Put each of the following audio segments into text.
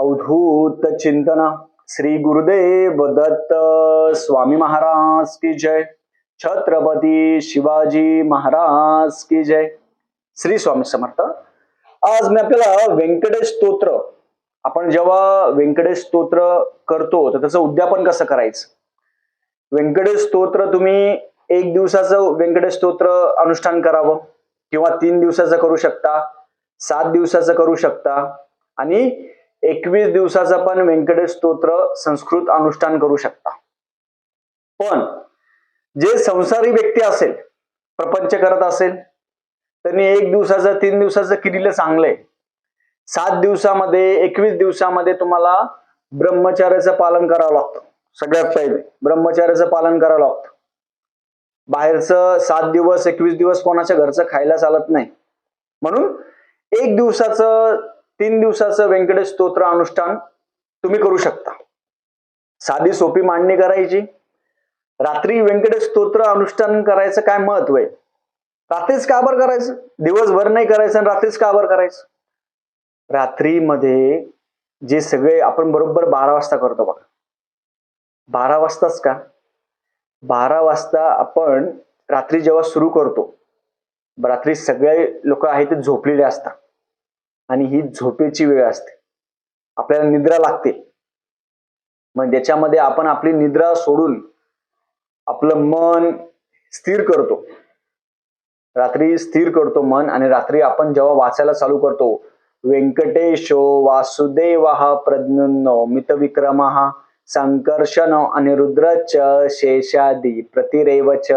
अवधूत चिंतन। श्री गुरुदेव दत्त स्वामी महाराज की जय। छत्रपती शिवाजी महाराज की जय। श्री स्वामी समर्थ। आज मी आपल्याला व्यंकटेश स्तोत्र आपण जेव्हा व्यंकटेश स्तोत्र करतो तर त्याचं उद्यापन कसं करायचं? व्यंकटेश स्तोत्र तुम्ही एक दिवसाचं व्यंकटेश स्तोत्र अनुष्ठान करावं किंवा तीन दिवसाचं करू शकता सात दिवसाचं करू शकता आणि एकवीस दिवसाचं पण व्यंकटेश स्तोत्र संस्कृत अनुष्ठान करू शकता. पण जे संसारी व्यक्ती असेल प्रपंच करत असेल त्यांनी एक दिवसाचं तीन दिवसाचं केलेलं चांगलंय सात दिवसामध्ये एकवीस दिवसामध्ये तुम्हाला ब्रह्मचार्याचं पालन करावं लागतं. सगळ्यात पहिले ब्रह्मचार्याचं पालन करावं लागतं. बाहेरचं सात दिवस एकवीस दिवस कोणाच्या घरचं खायला चालत नाही. म्हणून एक दिवसाचं तीन दिवसाचं व्यंकटेश स्तोत्र अनुष्ठान तुम्ही करू शकता. साधी सोपी मांडणी करायची. रात्री व्यंकटेश स्तोत्र अनुष्ठान करायचं काय महत्त्व आहे? रात्रीच काबर करायचं? दिवसभर नाही करायचं आणि रात्रीच का बरं करायचं? रात्रीमध्ये जे सगळे आपण बरोबर बारा वाजता करतो बघा. बारा वाजताच का? बारा वाजता आपण रात्री जेव्हा सुरू करतो रात्री सगळे लोक आहेत ते झोपलेले असतात. आणि ही झोपेची वेळ असते. आपल्याला निद्रा लागते. मग ज्याच्यामध्ये आपण आपली निद्रा सोडून आपलं मन स्थिर करतो. रात्री स्थिर करतो मन आणि रात्री आपण जेव्हा वाचायला चालू करतो व्यंकटेशो वासुदेव प्रज्ञो मितविक्रम संकर्षण अनिरुद्रच शेषादी प्रतिरेवच.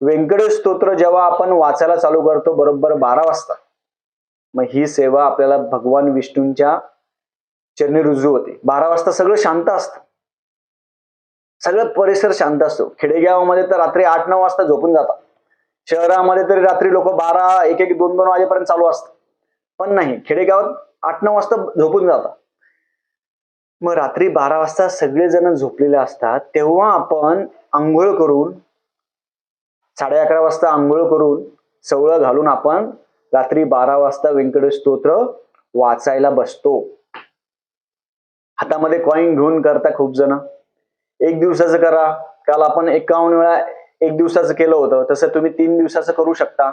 व्यंकटेश स्तोत्र जेव्हा आपण वाचायला चालू करतो बरोबर बारा वाजता. मग ही सेवा आपल्याला भगवान विष्णूंच्या चरणी रुजू होते. बारा वाजता सगळं शांत असतं. सगळं परिसर शांत असतो. खेडेगावामध्ये तर रात्री आठ नऊ वाजता झोपून जातात. शहरामध्ये तरी रात्री लोक बारा एक एक दोन दोन वाजेपर्यंत चालू असतात पण नाही खेडेगावात आठ नऊ वाजता झोपून जातात. मग रात्री बारा वाजता सगळेजण झोपलेले असतात. तेव्हा आपण आंघोळ करून साडे अकरा वाजता आंघोळ करून सवळं घालून आपण रात्री बारा वाजता व्यंकटेश स्तोत्र वाचायला बसतो. हातामध्ये कॉईन घेऊन करता खूप जण. एक दिवसाचं करा. काल आपण एकावन्न वेळा एक दिवसाचं केलं होतं. तसं तुम्ही तीन दिवसाचं करू शकता.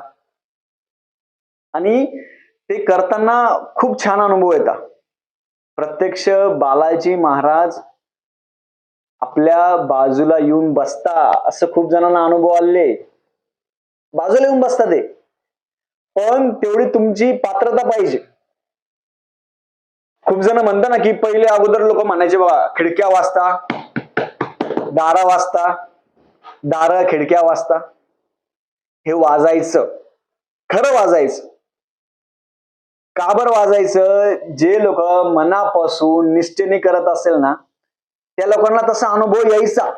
आणि ते करताना खूप छान अनुभव येतात. प्रत्यक्ष बालाजी महाराज आपल्या बाजूला येऊन बसता असं खूप जणांना अनुभव आले. बाजूला येऊन बसता ते. पण तेवढी तुमची पात्रता पाहिजे. खूप जण म्हणता ना की पहिले अगोदर लोक म्हणायचे बघा खिडक्या वाजता दारा वाजता दार खिडक्या वाजता हे वाजायचं. खरं वाजायचं. का बरं वाजायचं? जे लोक मनापासून निष्ठेने करत असेल ना त्या लोकांना तसा अनुभव यायचा.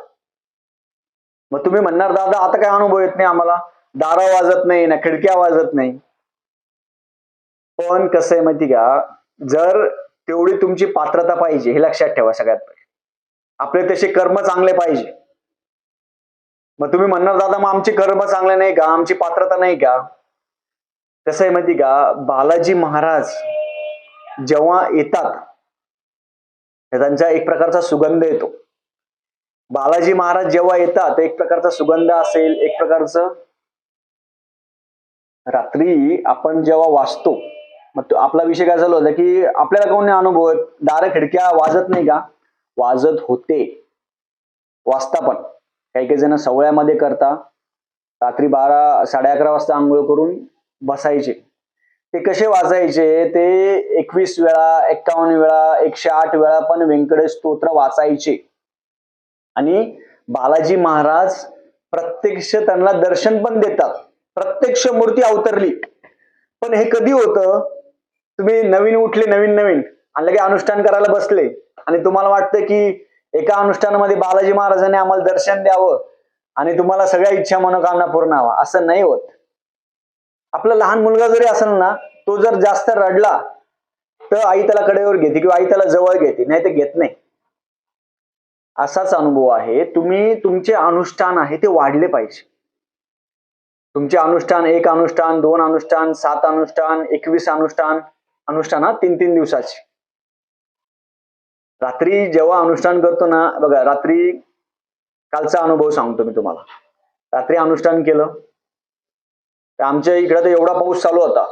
मग तुम्ही म्हणणार दादा आता काय अनुभव येत नाही आम्हाला? दारा वाजत नाही ना खिडक्या वाजत नाही. पण कसं आहे माहिती का? जर तेवढी तुमची पात्रता पाहिजे हे लक्षात ठेवा सगळ्यात पहिले. आपले तसे कर्म चांगले पाहिजे. मग तुम्ही म्हणणार दादा मग आमचे कर्म चांगले नाही का? आमची पात्रता नाही का? कसं आहे माहिती का? बालाजी महाराज जेव्हा येतात त्यांचा एक प्रकारचा सुगंध येतो. बालाजी महाराज जेव्हा येतात एक प्रकारचा सुगंध असेल एक प्रकारचं रात्री आपण जेव्हा वाचतो मग आपला विषय काय झाला होता की आपल्याला कोणी अनुभव दार खिडक्या वाजत नाही का? वाजत होते. वाजता पण. काही काही जण सवळ्यामध्ये करता. रात्री बारा साडे अकरा वाजता आंघोळ करून बसायचे. ते कसे वाचायचे? ते एकवीस वेळा एक्कावन्न वेळा एकशे आठ वेळा पण व्यंकटेश स्तोत्र वाचायचे. आणि बालाजी महाराज प्रत्यक्ष त्यांना दर्शन पण देतात. प्रत्यक्ष मूर्ती अवतरली. पण हे कधी होतं? तुम्ही नवीन उठले नवीन नवीन आणि लगे अनुष्ठान करायला बसले. आणि तुम्हाला वाटतं की एका अनुष्ठानामध्ये बालाजी महाराजांनी आम्हाला दर्शन द्यावं आणि तुम्हाला सगळ्या इच्छा मनोकामना पूर्ण व्हावा असं नाही होत. आपला लहान मुलगा जरी असेल ना तो जर जास्त रडला तर आई त्याला कडेवर घेते किंवा आई त्याला जवळ घेते नाही ते घेत नाही. असाच अनुभव आहे. तुम्ही तुमचे अनुष्ठान आहे ते वाढले पाहिजे. तुमचे अनुष्ठान एक अनुष्ठान दोन अनुष्ठान सात अनुष्ठान एकवीस अनुष्ठान अनुष्ठान हा तीन तीन दिवसाचे. रात्री जेव्हा अनुष्ठान करतो ना बघा रात्री कालचा अनुभव सांगतो मी तुम्हाला. रात्री अनुष्ठान केलं. तर आमच्या इकडे तर एवढा पाऊस चालू होता.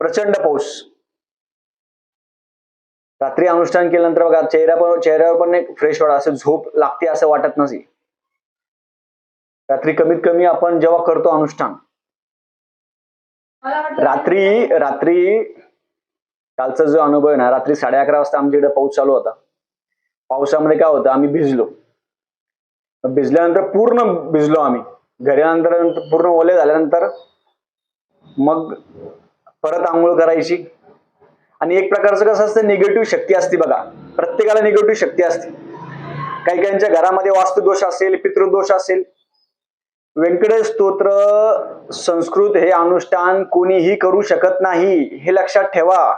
प्रचंड पाऊस. रात्री अनुष्ठान केल्यानंतर बघा चेहऱ्या पण चेहऱ्यावर पण एक फ्रेश वाटत असं झोप लागते असं वाटत नसे रात्री कमीत कमी आपण जेव्हा करतो अनुष्ठान रात्री रात्री कालचा जो अनुभव आहे ना रात्री साडे अकरा वाजता आमच्याकडे पाऊस चालू होता. पावसामध्ये काय होतं आम्ही भिजलो. भिजल्यानंतर पूर्ण भिजलो आम्ही. घरी आल्यानंतर पूर्ण ओले झाल्यानंतर मग परत आंघोळ करायची. आणि एक प्रकारचं कसं असतं निगेटिव्ह शक्ती असते बघा. प्रत्येकाला निगेटिव्ह शक्ती असते. काही काहींच्या घरामध्ये वास्तुदोष असेल पितृदोष असेल व्यंकटेश स्तोत्र संस्कृत हे अनुष्ठान कोणीही करू शकत नाही हे लक्षात ठेवा.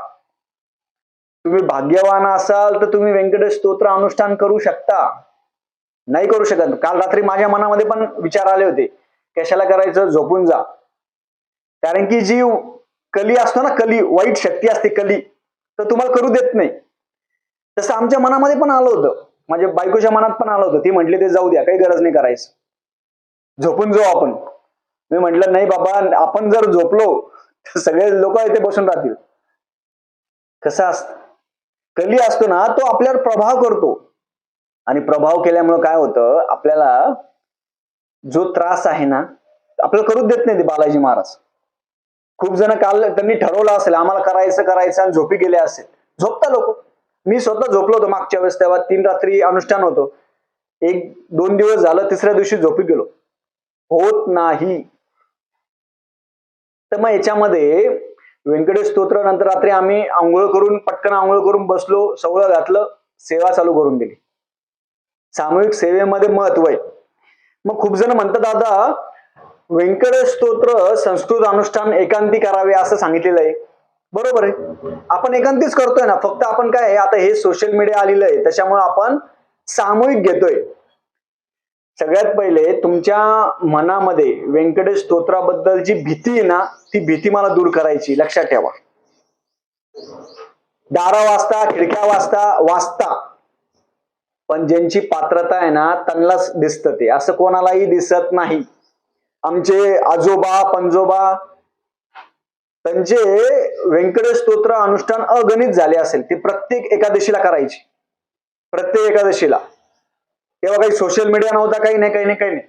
तुम्ही भाग्यवान असाल तर तुम्ही व्यंकटेश स्तोत्र अनुष्ठान करू शकता. नाही करू शकत. काल रात्री माझ्या मनामध्ये पण विचार आले होते. कशाला करायचं? झोपून जा. कारण की जी कली असतो ना कली वाईट शक्ती असते कली तर तुम्हाला करू देत नाही. तसं आमच्या मनामध्ये पण आलं होतं. माझ्या बायकोच्या मनात पण आलं होतं. ती म्हटली ते जाऊ द्या काही गरज नाही करायचं. झोपून जाऊ आपण. मी म्हटलं नाही बाबा आपण जर झोपलो तर सगळे लोक इथे बसून राहतील. कसं असत कली असतो ना तो आपल्यावर प्रभाव करतो. आणि प्रभाव केल्यामुळे काय होतं आपल्याला जो त्रास आहे ना आपल्याला करूच देत नाही ते बालाजी महाराज. खूप जण काल त्यांनी ठरवलं असेल आम्हाला करायचं करायचं आणि झोपी गेले असेल. झोपता लोक. मी स्वतः झोपलो होतो मागच्या वेळेस तेव्हा तीन रात्री अनुष्ठान होतो. एक दोन दिवस झालं तिसऱ्या दिवशी झोपी गेलो. होत नाही. तर मग याच्यामध्ये व्यंकटेश स्तोत्र नंतर रात्री आम्ही आंघोळ करून पटकन आंघोळ करून बसलो सवळं घातलं सेवा चालू करून दिली. सामूहिक सेवेमध्ये महत्त्व आहे. मग खूप जण म्हणतात दादा व्यंकटेश स्तोत्र संस्कृत अनुष्ठान एकांती करावे असं सांगितलेलं आहे. बरोबर आहे. आपण एकांतीच करतोय ना. फक्त आपण काय आता हे सोशल मीडिया आलेलं आहे. त्याच्यामुळे आपण सामूहिक घेतोय. सगळ्यात पहिले तुमच्या मनामध्ये व्यंकटेश स्तोत्राबद्दल जी भीती आहे ना ती भीती मला दूर करायची लक्षात ठेवा. दारा वाजता खिडक्या वाजता वाचता. पण ज्यांची पात्रता आहे ना त्यांनाच दिसतं ते. असं कोणालाही दिसत नाही. आमचे आजोबा पंजोबा त्यांचे व्यंकटेश स्तोत्र अनुष्ठान अगणित झाले असेल ते प्रत्येक एकादशीला करायची. प्रत्येक एकादशीला. तेव्हा काही सोशल मीडिया नव्हता काही नाही काही नाही काही नाही.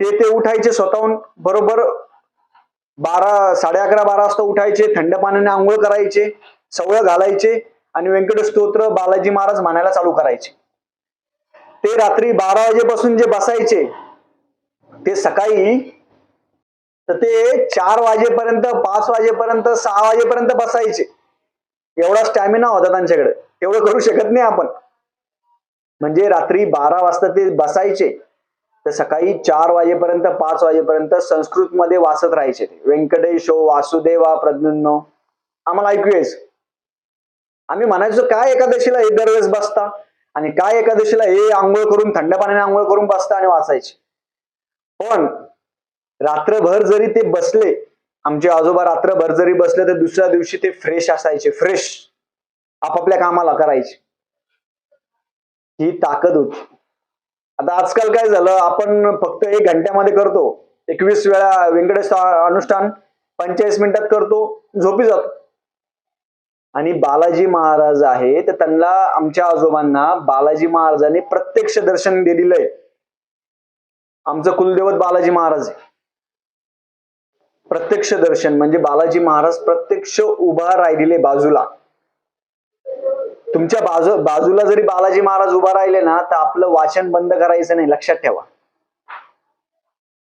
ते ते उठायचे स्वतःहून बरोबर बारा साडे अकरा बारा वाजता उठायचे थंड पाण्याने आंघोळ करायचे सवळ घालायचे आणि व्यंकटेश स्तोत्र बालाजी महाराज म्हणायला चालू करायचे. ते रात्री बारा वाजेपासून जे बसायचे ते सकाळी तर ते चार वाजेपर्यंत पाच वाजेपर्यंत सहा वाजेपर्यंत बसायचे. एवढा स्टॅमिना होता त्यांच्याकडे. तेवढं करू शकत नाही आपण. म्हणजे रात्री बारा वाजता ते बसायचे तर सकाळी चार वाजेपर्यंत पाच वाजेपर्यंत संस्कृत मध्ये वाचत राहायचे ते. व्यंकटेशो वासुदेवा प्रद्युन्नो आम्हाला ऐकू यायचं आम्ही म्हणायचो काय एकादशीला हे दरवेळेस बसता? आणि काय एकादशीला हे आंघोळ करून थंड पाण्याने आंघोळ करून बसता आणि वाचायचे? पण रात्रभर जरी ते बसले आमचे आजोबा रात्रभर जरी बसले तर दुसऱ्या दिवशी ते फ्रेश असायचे. फ्रेश आपापल्या कामाला करायचे. ही ताकद होती. आता आजकाल काय झालं आपण फक्त एक घंट्यामध्ये करतो. एकवीस वेळा व्यंकटेश अनुष्ठान पंचेचाळीस मिनिटात करतो झोपी जातो. आणि बालाजी महाराज आहे तर त्यांना आमच्या आजोबांना बालाजी महाराजांनी प्रत्यक्ष दर्शन दिलेलं आहे. आमचं कुलदैवत बालाजी महाराज आहे. प्रत्यक्ष दर्शन म्हणजे बालाजी महाराज प्रत्यक्ष उभा राहिलेले बाजूला. तुमच्या बाजू बाजूला जरी बालाजी महाराज उभा राहिले ना तर आपलं वाचन बंद करायचं नाही लक्षात ठेवा.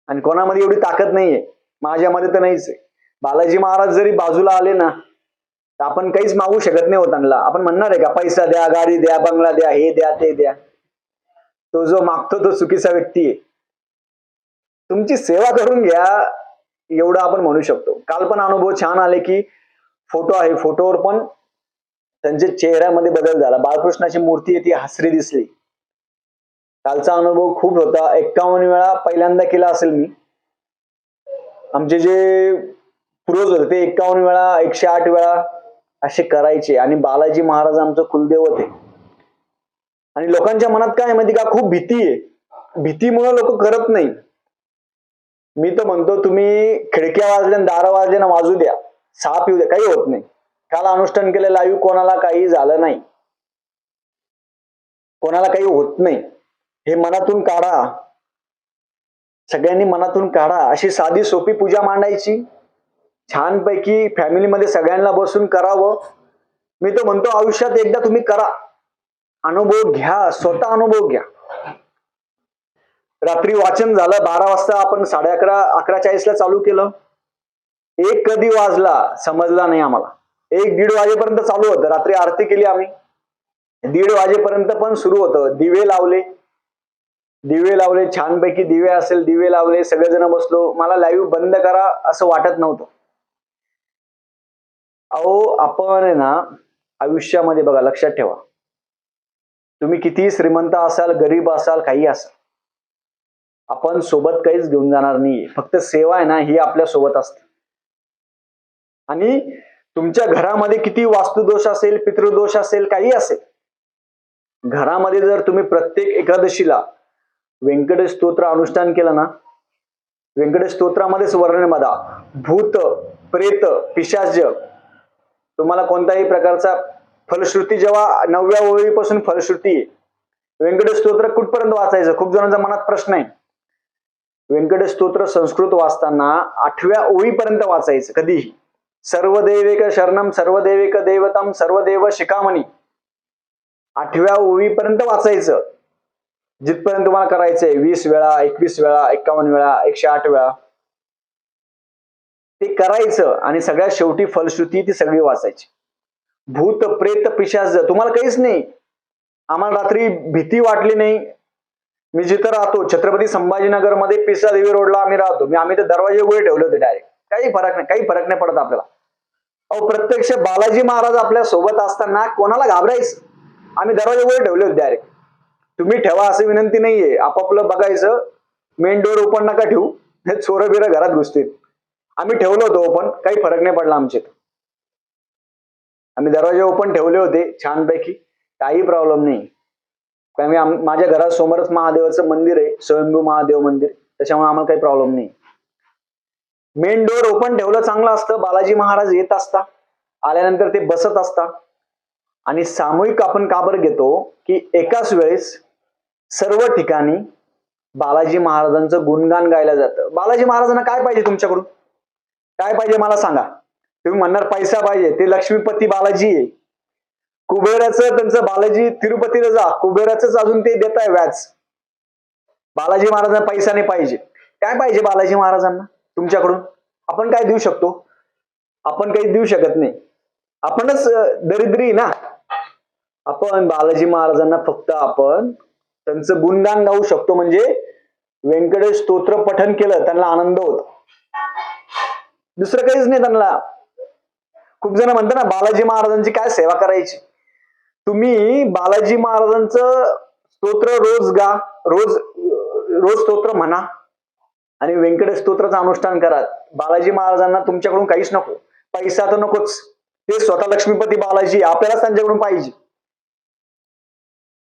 आणि कोणामध्ये एवढी ताकद नाहीये? माझ्यामध्ये तर नाहीच आहे. बालाजी महाराज जरी बाजूला आले ना तर आपण काहीच मागू शकत नाही होताना. आपण म्हणणार आहे का पैसा द्या गाडी द्या बंगला द्या हे द्या ते द्या. तो जो मागतो तो चुकीचा व्यक्ती आहे. तुमची सेवा करून घ्या एवढं आपण म्हणू शकतो. काल पण अनुभव छान आले की फोटो आहे फोटोवर पण त्यांच्या चेहऱ्यामध्ये बदल झाला. बाळकृष्णाची मूर्ती आहे ती हसरी दिसली. कालचा अनुभव खूप होता. एक्कावन्न वेळा पहिल्यांदा केला असेल मी. आमचे जे पूर्वज होते ते एक्कावन्न वेळा एकशे आठ वेळा असे करायचे. आणि बालाजी महाराज आमचं कुलदेव आहे आणि लोकांच्या मनात काय माहिती का? खूप भीती आहे. भीतीमुळे लोक करत नाही. मी तर म्हणतो तुम्ही खिडक्या वाजल्या आणि दारं ना वाजू द्या. साप येऊ द्या. काही होत नाही. काल अनुष्ठान केलं लाईव्ह कोणाला काही झालं नाही. कोणाला काही होत नाही. हे मनातून काढा. सगळ्यांनी मनातून काढा. अशी साधी सोपी पूजा मांडायची. छानपैकी फॅमिलीमध्ये सगळ्यांना बसून करावं. मी तर म्हणतो आयुष्यात एकदा तुम्ही करा. अनुभव घ्या. स्वतः अनुभव घ्या. रात्री वाचन झालं. बारा वाजता आपण साडे अकरा अकरा चाळीसला चालू केलं. एक कधी वाजला समजला नाही आम्हाला. एक दीड वाजेपर्यंत चालू होतं. रात्री आरती केली आम्ही. दीड वाजेपर्यंत पण सुरू होतं. दिवे लावले. दिवे लावले छानपैकी दिवे असेल दिवे लावले सगळेजण बसलो. मला लाईव्ह बंद करा असं वाटत नव्हतं. अहो आपण आहे ना आयुष्यामध्ये बघा लक्षात ठेवा. तुम्ही किती श्रीमंत असाल गरीब असाल काही असाल आपण सोबत काहीच घेऊन जाणार नाही फक्त सेवा आहे ना ही आपल्यासोबत असते. आणि तुमच्या घरामध्ये किती वास्तुदोष असेल पितृदोष असेल काही असेल. घरामध्ये जर तुम्ही प्रत्येक एकादशीला व्यंकटेश स्तोत्र अनुष्ठान केलं ना व्यंकटेश स्तोत्रामध्येच वर्णन बघा. भूत प्रेत पिशाच तुम्हाला कोणत्याही प्रकारचा फलश्रुती जेव्हा नवव्या ओळीपासून फलश्रुती आहे व्यंकटेश स्तोत्र कुठपर्यंत वाचायचं? खूप जणांचा मनात प्रश्न आहे. व्यंकटेश स्तोत्र संस्कृत वाचताना आठव्या ओळीपर्यंत वाचायचं कधीही. सर्व देवेक शरणम सर्व देवेक देवतम सर्व देव शिकामणी आठव्या ओवीपर्यंत वाचायचं. जिथपर्यंत तुम्हाला करायचंय वीस वेळा एकवीस वेळा एक्कावन्न वेळा एकशे आठ वेळा. ते करायचं आणि सगळ्यात शेवटी फलश्रुती ती सगळी वाचायची. भूत प्रेत पिशाच तुम्हाला काहीच नाही. आम्हाला रात्री भीती वाटली नाही. मी जिथं राहतो छत्रपती संभाजीनगरमध्ये पिसा देवी रोडला आम्ही राहतो. मी आम्ही ते दरवाजे उघडे ठेवले होते डायरेक्ट काही फरक नाही काही फरक नाही पडत आपल्याला. अहो प्रत्यक्ष बालाजी महाराज आपल्यासोबत असताना कोणाला घाबरायचं? आम्ही दरवाजे वर ठेवले होते डायरेक्ट तुम्ही ठेवा असं विनंती नाहीये. आपापलं बघायचं मेन डोअर ओपन नका ठेवू. हे चोर बिरं घरात घुसतील. आम्ही ठेवलो होतो ओपन काही फरक नाही पडला आमचे आम्ही दरवाजे ओपन ठेवले होते छानपैकी. काही प्रॉब्लेम नाही. कारण मी माझ्या घरासमोरच महादेवाचं मंदिर आहे स्वयंभू महादेव मंदिर. त्याच्यामुळे आम्हाला काही प्रॉब्लेम नाही. मेन डोअर ओपन ठेवलं चांगलं असतं. बालाजी महाराज येत असता. आल्यानंतर ते बसत असता. आणि सामूहिक आपण का बरं घेतो? की एकाच वेळेस सर्व ठिकाणी बालाजी महाराजांचं गुणगान गायला जातं. बालाजी महाराजांना काय पाहिजे तुमच्याकडून? काय पाहिजे मला सांगा? तुम्ही म्हणणार पैसा पाहिजे. ते लक्ष्मीपती बालाजी आहे. कुबेराचं त्यांचं बालाजी तिरुपतीला जा. कुबेराच अजून ते देत आहे व्याज. बालाजी महाराजांना पैसा नाही पाहिजे. काय पाहिजे बालाजी महाराजांना? तुमच्याकडून. आपण काय देऊ शकतो? आपण काही देऊ शकत नाही. आपणच दरिद्री ना. आपण बालाजी महाराजांना फक्त आपण त्यांचं गुणगान गाऊ शकतो. म्हणजे व्यंकटेश स्तोत्र पठन केलं त्यांना आनंद होत. दुसरं काहीच नाही त्यांना. खूप जण म्हणतात ना बालाजी महाराजांची काय सेवा करायची? तुम्ही बालाजी महाराजांचं स्तोत्र रोज गा रोज रोज स्तोत्र म्हणा. आणि व्यंकटेश स्तोत्राचं अनुष्ठान करा बालाजी महाराजांना तुमच्याकडून काहीच नको. पैसा तर नकोच. ते स्वतः लक्ष्मीपती बालाजी आपल्यालाच त्यांच्याकडून पाहिजे.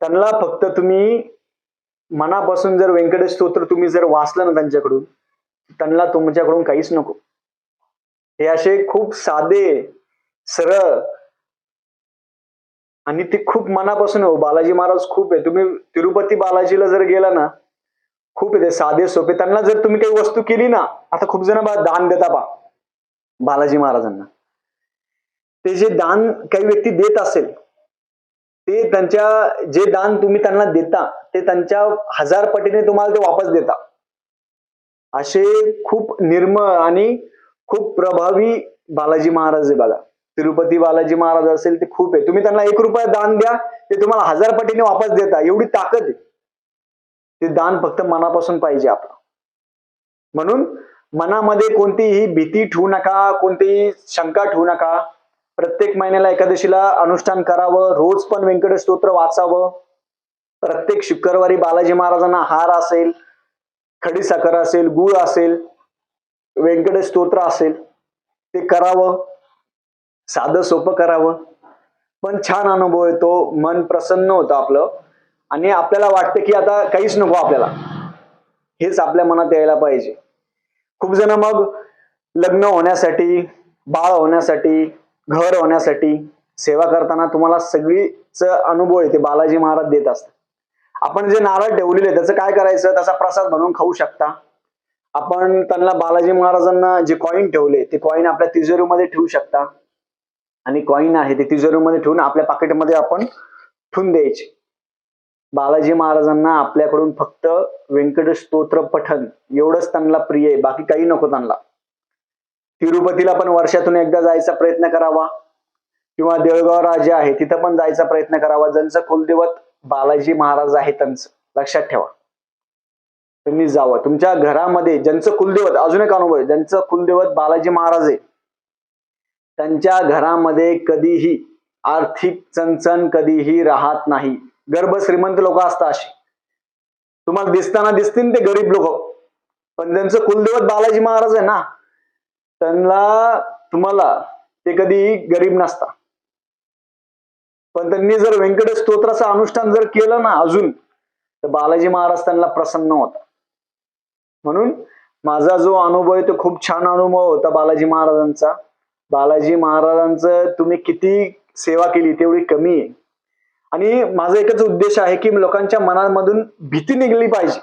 त्यांना फक्त तुम्ही मनापासून जर व्यंकटेश स्तोत्र तुम्ही जर वाचलं ना त्यांच्याकडून त्यांना तुमच्याकडून काहीच नको. हे असे खूप साधे सरळ आणि ते खूप मनापासून हो. बालाजी महाराज खूप आहे. तुम्ही तिरुपती बालाजीला जर गेला ना खूप येते साधे सोपे. त्यांना जर तुम्ही काही वस्तू केली ना आता खूप जण बा दान देता पा बालाजी महाराजांना. ते जे दान काही व्यक्ती देत असेल ते त्यांच्या जे दान तुम्ही त्यांना देता ते त्यांच्या हजार पटीने तुम्हाला ते वापस देता. असे खूप निर्मळ आणि खूप प्रभावी बालाजी महाराज आहे बघा. तिरुपती बालाजी महाराज असेल ते खूप आहे. तुम्ही त्यांना एक रुपया दान द्या ते तुम्हाला हजार पटीने वापस देता. एवढी ताकद आहे. ते दान फक्त मनापासून पाहिजे आपलं. म्हणून मनामध्ये कोणतीही भीती ठेवू नका कोणतीही शंका ठेवू नका. प्रत्येक महिन्याला एकादशीला अनुष्ठान करावं रोज पण व्यंकटेश स्तोत्र वाचावं. प्रत्येक शुक्रवारी बालाजी महाराजांना हार असेल खडीसाखर असेल गुळ असेल व्यंकटेश स्तोत्र असेल ते करावं. साधं सोपं करावं. पण छान अनुभव येतो मन प्रसन्न होतं आपलं. आणि आपल्याला वाटतं की आता काहीच नको आपल्याला. हेच आपल्या मनात यायला पाहिजे. खूप जण मग लग्न होण्यासाठी बाळ होण्यासाठी घर होण्यासाठी सेवा करताना तुम्हाला सगळीच अनुभव आहे ते बालाजी महाराज देत असतात. आपण जे नारळ ठेवलेले त्याचं काय करायचं? त्याचा प्रसाद बनवून खाऊ शकता. आपण त्यांना बालाजी महाराजांना जे कॉईन ठेवले ते कॉईन आपल्या तिजोरीमध्ये ठेवू शकता. आणि कॉईन आहे ते तिजोरीमध्ये ठेवून आपल्या पाकिटमध्ये आपण ठेवून द्यायचे. बालाजी महाराजांना आपल्याकडून फक्त व्यंकट स्तोत्र पठन एवढंच त्यांना प्रिय आहे बाकी काही नको त्यांना. तिरुपतीला पण वर्षातून एकदा जायचा प्रयत्न करावा. किंवा देळगाव राजे आहे तिथं पण जायचा प्रयत्न करावा. ज्यांचं कुलदेवत बालाजी महाराज आहे त्यांचं. लक्षात ठेवा. तुम्ही जावं. तुमच्या घरामध्ये ज्यांचं कुलदेवत अजून एक अनुभव आहे ज्यांचं कुलदेवत बालाजी महाराज आहे त्यांच्या घरामध्ये कधीही आर्थिक चणचण कधीही राहत नाही. गर्भ श्रीमंत लोक असतात अशी. तुम्हाला दिसताना दिसतील ते गरीब लोक. पण त्यांचं कुलदेवत बालाजी महाराज आहे ना त्यांना तुम्हाला ते कधी गरीब नसता पण त्यांनी जर व्यंकट स्तोत्राचं अनुष्ठान जर केलं ना अजून तर बालाजी महाराज त्यांना प्रसन्न होता म्हणून माझा जो अनुभव आहे तो खूप छान अनुभव होता बालाजी महाराजांचा. बालाजी महाराजांचं तुम्ही किती सेवा केली तेवढी कमी आहे. आणि माझा एकच उद्देश आहे की लोकांच्या मनामधून भीती निघली पाहिजे.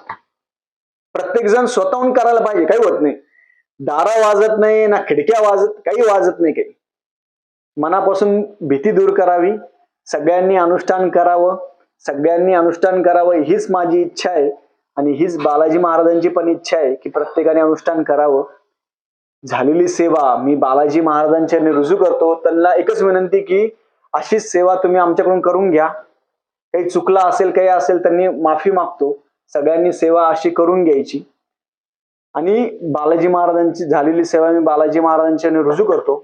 प्रत्येक जण स्वतःहून करायला पाहिजे काही होत नाही. दारा वाजत नाही ना खिडक्या वाजत काही वाजत नाही काही. मनापासून भीती दूर करावी सगळ्यांनी अनुष्ठान करावं सगळ्यांनी अनुष्ठान करावं हीच माझी इच्छा आहे. आणि हीच बालाजी महाराजांची पण इच्छा आहे की प्रत्येकाने अनुष्ठान करावं. झालेली सेवा मी बालाजी महाराजांच्या रुजू करतो त्यांना एकच विनंती की अशीच सेवा तुम्ही आमच्याकडून करून घ्या. काही चुकला असेल काही असेल त्यांनी माफी मागतो. सगळ्यांनी सेवा अशी करून घ्यायची. आणि बालाजी महाराजांची झालेली सेवा मी बालाजी महाराजांच्या रुजू करतो.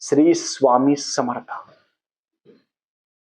श्री स्वामी समर्थ.